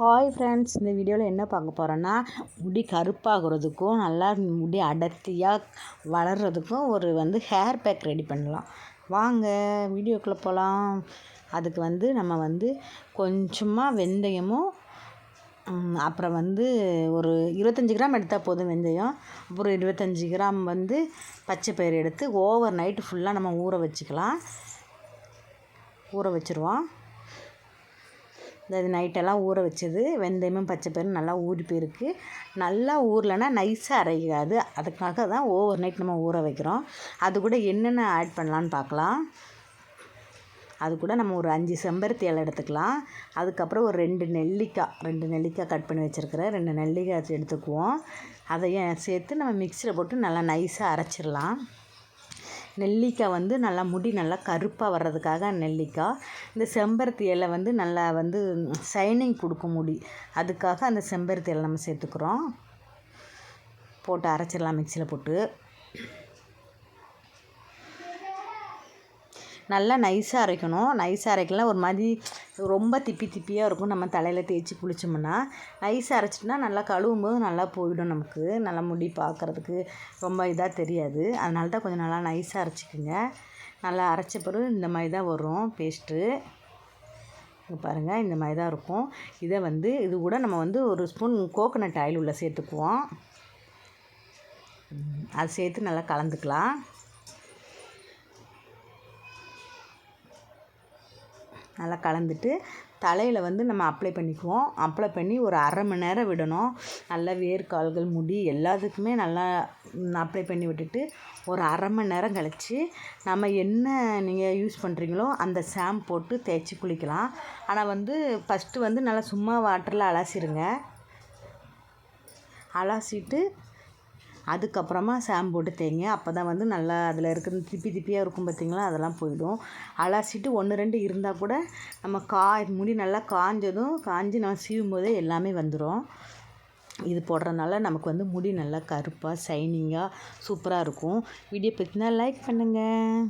Hi friends இந்த வீடியோவில் என்ன பார்க்க போகிறோன்னா முடி கருப்பாகிறதுக்கும் நல்லா முடி அடர்த்தியாக வளர்கிறதுக்கும் ஒரு வந்து ஹேர் பேக் ரெடி பண்ணலாம். வாங்க வீடியோக்குள்ளே போகலாம் அதுக்கு வந்து நம்ம வந்து கொஞ்சமாக வெந்தயமும் அப்புறம் வந்து ஒரு இருபத்தஞ்சி கிராம் எடுத்தால் போதும் வெந்தயம். அப்புறம் இருபத்தஞ்சி கிராம் வந்து பச்சை பயிறு எடுத்து ஓவர் நைட்டு ஃபுல்லாக நம்ம ஊற வச்சுக்கலாம். ஊற வச்சுருவோம். இந்த நைட்டெல்லாம் ஊற வச்சது வெந்தயமும் பச்சை பயிரும் நல்லா ஊறி போயிருக்கு. நல்லா ஊறலைன்னா நைஸாக அரைக்காது அதுக்காக தான் ஓவர் நைட் நம்ம ஊற வைக்கிறோம். அது கூட என்னென்ன ஆட் பண்ணலான்னு பார்க்கலாம். அது கூட நம்ம ஒரு அஞ்சு செம்பருத்தி இலை எடுத்துக்கலாம். அதுக்கப்புறம் ஒரு ரெண்டு நெல்லிக்காய் ரெண்டு நெல்லிக்காய் கட் பண்ணி வச்சுருக்கிறேன் ரெண்டு நெல்லிக்காய் எடுத்துக்குவோம். அதையும் சேர்த்து நம்ம மிக்சியில் போட்டு நல்லா நைஸாக அரைச்சிடலாம். நெல்லிக்காய் வந்து நல்லா முடி நல்லா கருப்பாக வர்றதுக்காக நெல்லிக்காய். இந்த செம்பருத்தி இலை வந்து நல்லா வந்து ஷைனிங் கொடுக்கும் முடி. அதுக்காக அந்த செம்பருத்தி இலை நம்ம சேர்த்துக்குறோம். போட்டு அரைச்சிடலாம் மிக்சியில் போட்டு. நல்லா நைஸாக அரைக்கணும். நைஸாக அரைக்கலாம் ஒரு மாதிரி ரொம்ப திப்பி திப்பியாக இருக்கும். நம்ம தலையில் தேய்ச்சி குளிச்சோம்னா நைஸாக அரைச்சிட்டோம்னா நல்லா கழுவும் போது நல்லா போயிடும் நமக்கு. நல்லா முடி பார்க்குறதுக்கு ரொம்ப இதாக தெரியாது. அதனால தான் கொஞ்சம் நல்லா நைஸாக அரைச்சிக்கோங்க. நல்லா அரைச்ச பிறகு இந்த மாதிரி தான் வரும் பேஸ்ட்டு இங்கே பாருங்கள் இந்த மாதிரி தான் இருக்கும். இதை வந்து இது கூட நம்ம வந்து ஒரு ஸ்பூன் கோகோனட் ஆயில் உள்ள சேர்த்துக்குவோம். அது சேர்த்து நல்லா கலந்துக்கலாம். நல்லா கலந்துட்டு தலையில் வந்து நம்ம அப்ளை பண்ணிக்குவோம். அப்ளை பண்ணி ஒரு அரை மணி நேரம் விடணும். நல்லா வேர்க்கால்கள் முடி எல்லாத்துக்குமே நல்லா அப்ளை பண்ணி விட்டுட்டு ஒரு அரை மணி நேரம் கழித்து நம்ம என்ன நீங்கள் யூஸ் பண்ணுறீங்களோ அந்த ஷாம்பு போட்டு தேய்ச்சி குளிக்கலாம். ஆனால் வந்து ஃபஸ்ட்டு வந்து நல்லா சும்மா வாட்டரில் அலசிடுங்க அலசிட்டு அதுக்கப்புறமா ஷாம்பு போட்டு தேய்ங்க. அப்போ தான் வந்து நல்லா அதில் இருக்கிற திப்பி திப்பியாக இருக்கும் பார்த்திங்களா அதெல்லாம் போயிடும். அலசிட்டு ஒன்று ரெண்டு இருந்தால் கூட நம்ம கா முடி நல்லா காஞ்சதும் காஞ்சி நம்ம சீவும் போதே எல்லாமே வந்துடும் இது போடுறதுனால நமக்கு வந்து முடி நல்லா கருப்பாக ஷைனிங்காக சூப்பராக இருக்கும். வீடியோ பற்றினா லைக் பண்ணுங்கள்